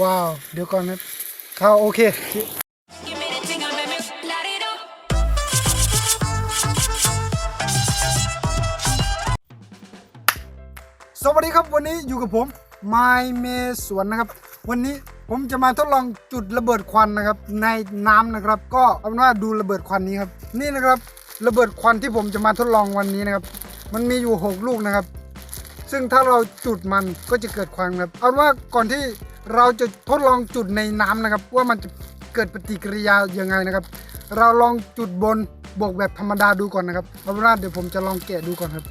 ว้าว เดี๋ยวก่อนนะเข้าโอเค สวัสดีครับวันนี้อยู่กับผมไมเมสวนนะครับ วันนี้ผมจะมาทดลองจุดระเบิดควันนะครับ ในน้ำนะครับ ก็เอาเป็นว่าดูระเบิดควันนี้ครับ นี่นะครับระเบิดควันที่ผมจะมาทดลองวันนี้นะครับ มันมีอยู่หกลูกนะครับ ซึ่งถ้าเราจุดมันก็จะเกิดควันครับ เอาว่าก่อนที่ เราจะทดลองจุดในน้ำนะครับ ว่ามันจะเกิดปฏิกิริยายังไงนะครับ เราลองจุดบนบกแบบธรรมดาดูก่อนนะครับเอาเป็นว่าเดี๋ยวผมจะลองแกะดูก่อนครับ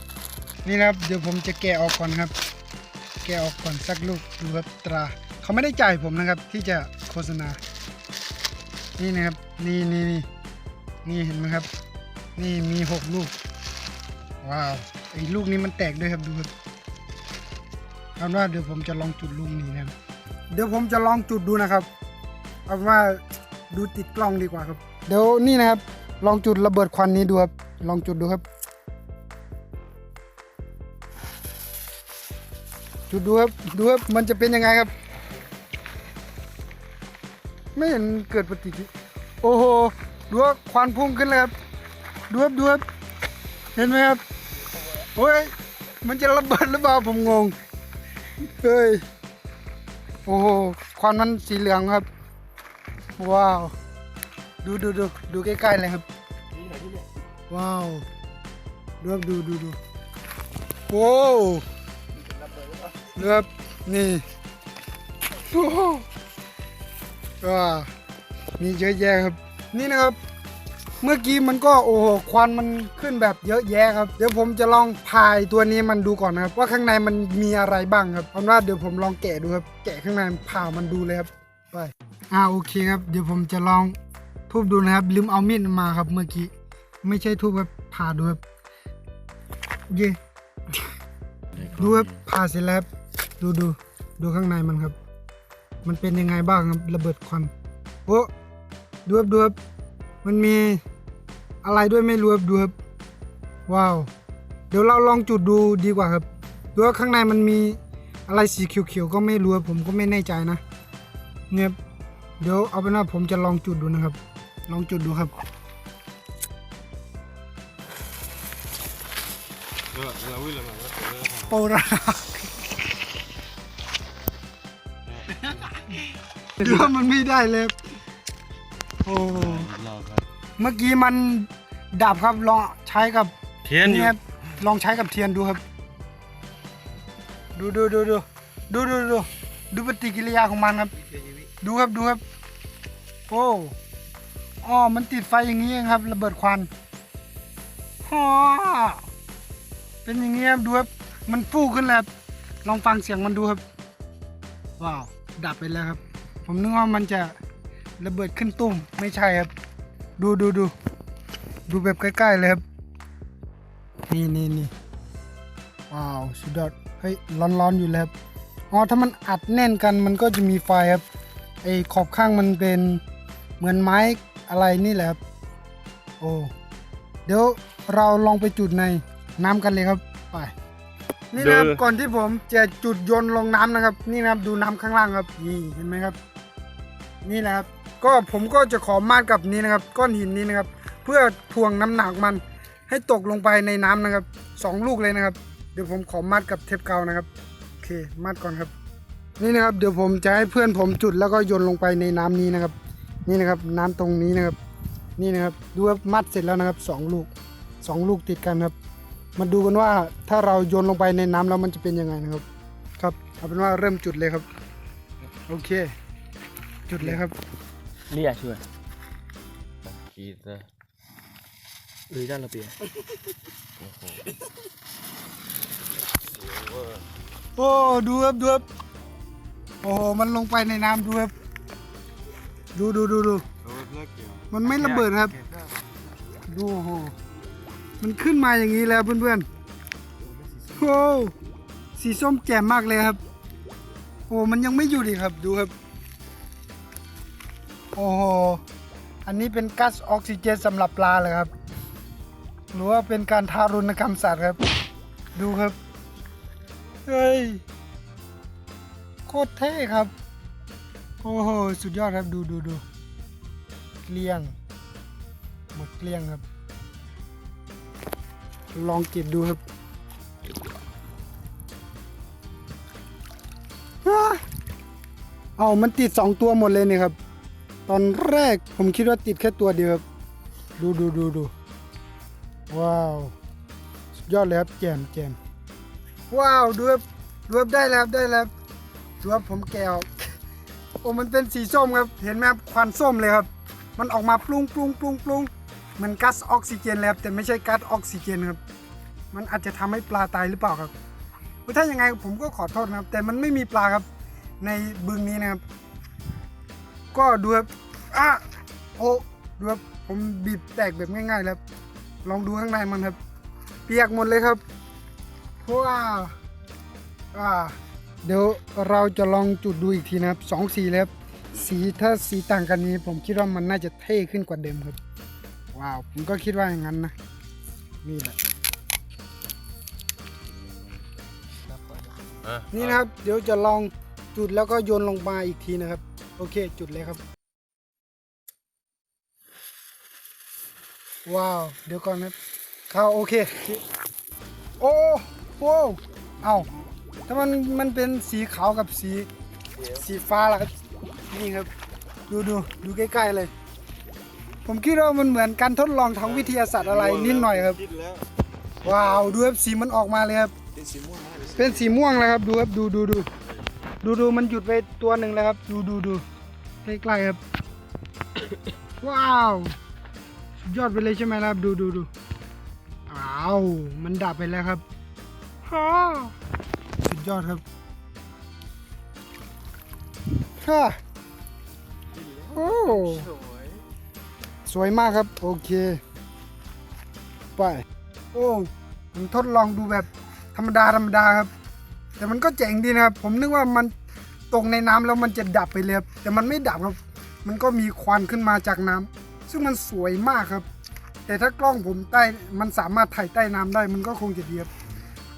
นี่นะครับ เดี๋ยวผมจะแกะออกก่อนครับ แกะออกก่อนสักลูกดูครับตรา เขาไม่ได้จ่ายผมนะครับ ที่จะโฆษณา นี่นะครับ นี่นี่นี่นี่เห็นไหมครับ นี่มีหกลูก ว้าวไอ้ลูกนี้มันแตกด้วยครับดูครับเอาเป็นว่าเดี๋ยวผมจะลองจุดลูกนี้นะครับ เดี๋ยวผมจะลองจุดดูนะครับ เอาว่าดูติดกล้องดีกว่าครับ เดี๋ยวนี่นะครับ ลองจุดระเบิดควันนี้ดูครับ ลองจุดดูครับ จุดดูครับ ดูครับ มันจะเป็นยังไงครับ ไม่เห็นเกิดปฏิกิริยาโอ้โห ดูว่าควันพุ่งขึ้นเลยครับ ดูครับดูครับเห็นไหมครับ โอ้ย มันจะระเบิดหรือเปล่าผมงง เฮ้ย โอ้โหควันมันสีเหลืองครับ ว้าว ดูดูดูดูใกล้ๆเลยครับ ว้าวดูครับดูดูดูโว้วดูครับนี่โอ้ว้าวมีเยอะแยะครับ นี่นะครับ เมื่อกี้มันก็โอ้โหควันมันขึ้นแบบเยอะแยะครับ เดี๋ยวผมจะลองพายตัวนี้มันดูก่อนนะครับว่าข้างในมันมีอะไรบ้างครับเอาเป็นว่าเดี๋ยวผมลองแกะดูครับแกะข้างในผ่ามันดูเลยครับไปอ่าโอเคครับเดี๋ยวผมจะลองทุบดูนะครับลืมเอามีดมาครับเมื่อกี้ไม่ใช่ทุบครับผ่าดูครับเย่ดูครับผ่าเสร็จแล้วดูดูดูข้างในมันครับ มันเป็นยังไงบ้างครับระเบิดควันโอ้ดูครับดูครับมันมี อะไรด้วยไม่รู้ครับดูครับว้าว เดี๋ยวเราลองจุดดูดีกว่าครับดูว่าข้างในมันมีอะไรสีเขียวๆก็ไม่รู้ครับผมก็ไม่แน่ใจนะเนี่ยครับเดี๋ยวเอาเป็นว่าผมจะลองจุดดูนะครับ ลองจุดดูครับ Ja, jag vill med. โปราดูว่ามันไม่ได้เลยครับโอ้ เมื่อกี้มันดับครับลองใช้กับเทียนอยู่นี่ครับลองใช้กับเทียนดูครับ ดูดูดูดูดูดูดูดูปฏิกิริยาของมันครับ ดูครับดูครับ โอ้อ๋อมันติดไฟอย่างนี้เองครับ ระเบิดควันฮ่อเป็นอย่างนี้ครับดูครับมันฟูขึ้นแล้วครับลองฟังเสียงมันดูครับ ว้าว ดับไปแล้วครับ ผมนึกว่ามันจะระเบิดขึ้นตุ้มไม่ใช่ครับ ดูดูดูดูแบบใกล้ๆเลยครับ นี่นี่นี่ว้าวสุดยอดเฮ้ยร้อนๆอยู่แล้วครับอ๋อถ้ามันอัดแน่นกันมันก็จะมีไฟครับไอ้ขอบข้างมันเป็นเหมือนไม้อะไรนี่แหละครับโอ้เดี๋ยวเราลองไปจุดในน้ำกันเลยครับไปนี่นะครับเด้อก่อนที่ผมจะจุดโยนลงน้ำนะครับ นี่นะครับดูน้ำข้างล่างครับนี่เห็นไหมครับ นี่แหละครับ ก็ผมก็จะขอมาดกับนี้นะครับ ก้อนหินนี้นะครับ เพื่อทวงน้ำหนักมัน ให้ตกลงไปในน้ำนะครับสองลูกเลยนะครับ เดี๋ยวผมขอมัดกับเทปกาวนะครับโอเคมัดก่อนครับ นี่นะครับ เดี๋ยวผมจะให้เพื่อนผมจุดแล้วก็โยนลงไปในน้ำนี้นะครับ นี่นะครับ น้ำตรงนี้นะครับ นี่นะครับดูว่ามัดเสร็จแล้วนะครับสองลูกสองลูกติดกันครับมาดูกันว่าถ้าเราโยนลงไปในน้ำแล้วมันจะเป็นยังไงนะครับ ครับเอาเป็นว่าเริ่มจุดเลยครับ โอเค จุดเลยครับเรียกช่วย Kita. หรือด้านระเบียงโอ้ดูครับดูครับโอ้โหมันลงไปในน้ำดูครับดูดูดูดูมันไม่ระเบิดครับ ดูโอ้โหมันขึ้นมาอย่างนี้แล้วเพื่อนๆโอ้สีส้มแจ่มมากเลยครับ โอ้มันยังไม่หยุดอีกครับดูครับ โอ้โห อันนี้เป็นก๊าซออกซิเจนสำหรับปลาเลยครับ หรือว่าเป็นการทารุณกรรมสัตว์ครับ ดูครับ เฮ้ย โคตรเท่ครับ โอ้โห สุดยอดครับ ดูดูดูเกลี้ยง หมดเกลี้ยงครับ ลองเก็บดูครับอ้าเอามันติดสองตัวหมดเลยเนี่ยครับ ตอนแรกผมคิดว่าติดแค่ตัวเดียวครับดูดูดูดูว้าว สุดยอดเลยครับแจมแจมว้าวดูครับดูครับได้แล้วครับได้แล้วครับดูครับผมแกะออกโอ้มันเป็นสีส้มครับ เห็นไหมครับควันส้มเลยครับ มันออกมาปรุงปรุงปรุงปรุงเหมือนก๊าซออกซิเจนเลยครับแต่ไม่ใช่ก๊าซออกซิเจนครับ มันอาจจะทำให้ปลาตายหรือเปล่าครับถ้ายังไงผมก็ขอโทษนะครับ แต่มันไม่มีปลาครับในบึงนี้นะครับ ก็ดูครับอะโอ้ดูครับผมบีบแตกแบบง่ายๆแล้วครับลองดูข้างในมันครับ เปียกหมดเลยครับว้าวอ่าเดี๋ยวเราจะลองจุดดูอีกทีนะครับสองสีแล้วครับสีถ้าสีต่างกันนี้ ผมคิดว่ามันน่าจะเท่ขึ้นกว่าเดิมครับ ว้าว ผมก็คิดว่าอย่างนั้นนะนี่แหละอะนี่นะครับ เดี๋ยวจะลองจุดแล้วก็โยนลงมาอีกทีนะครับ โอเค จุดเลยครับ ว้าว เดี๋ยวก่อนนะครับเข้าโอเค โอ้โหเอาถ้ามันมันเป็นสีขาวกับสีสีฟ้าล่ะครับ นี่ครับ ดูดูดูใกล้ๆเลย ผมคิดว่ามันเหมือนการทดลองทางวิทยาศาสตร์อะไรนิดหน่อยครับ คิดแล้วว้าว ดูครับสีมันออกมาเลยครับ เป็นสีม่วงแล้วครับ ดูครับ ดูดูดู ดูดูมันหยุดไปตัวหนึ่งแล้วครับ ดูดูดูใกล้ๆครับ ว้าว สุดยอดไปเลยใช่ไหมครับ ดูดูดูอ้าวมันดับไปแล้วครับฮ่าสุดยอดครับฮ่าโอ้สวยมากครับ โอเค ไป โอ้ผมทดลองดูแบบธรรมดาธรรมดาครับ แต่มันก็เจ๋งดีนะครับ ผมนึกว่ามันตกในน้ำแล้วมันจะดับไปเลยครับแต่มันไม่ดับครับ มันก็มีควันขึ้นมาจากน้ำซึ่งมันสวยมากครับ แต่ถ้ากล้องผมใต้มันสามารถถ่ายใต้น้ำได้มันก็คงจะดีครับ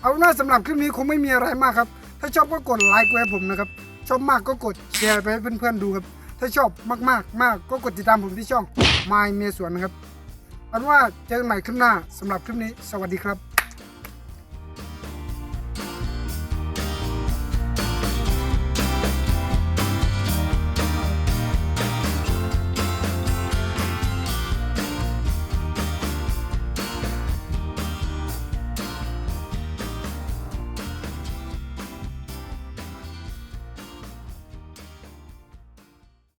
เอาหน้าสำหรับคลิปนี้คงไม่มีอะไรมากครับ ถ้าชอบก็กดไลค์ไว้ให้ผมนะครับ ชอบมากก็กดแชร์ไปให้เพื่อนๆดูครับ ถ้าชอบมากๆมากก็กดติดตามผมที่ช่อง My เมสวนนะครับอันว่าเจอกันใหม่คลิปหน้าสำหรับคลิปนี้ สวัสดีครับ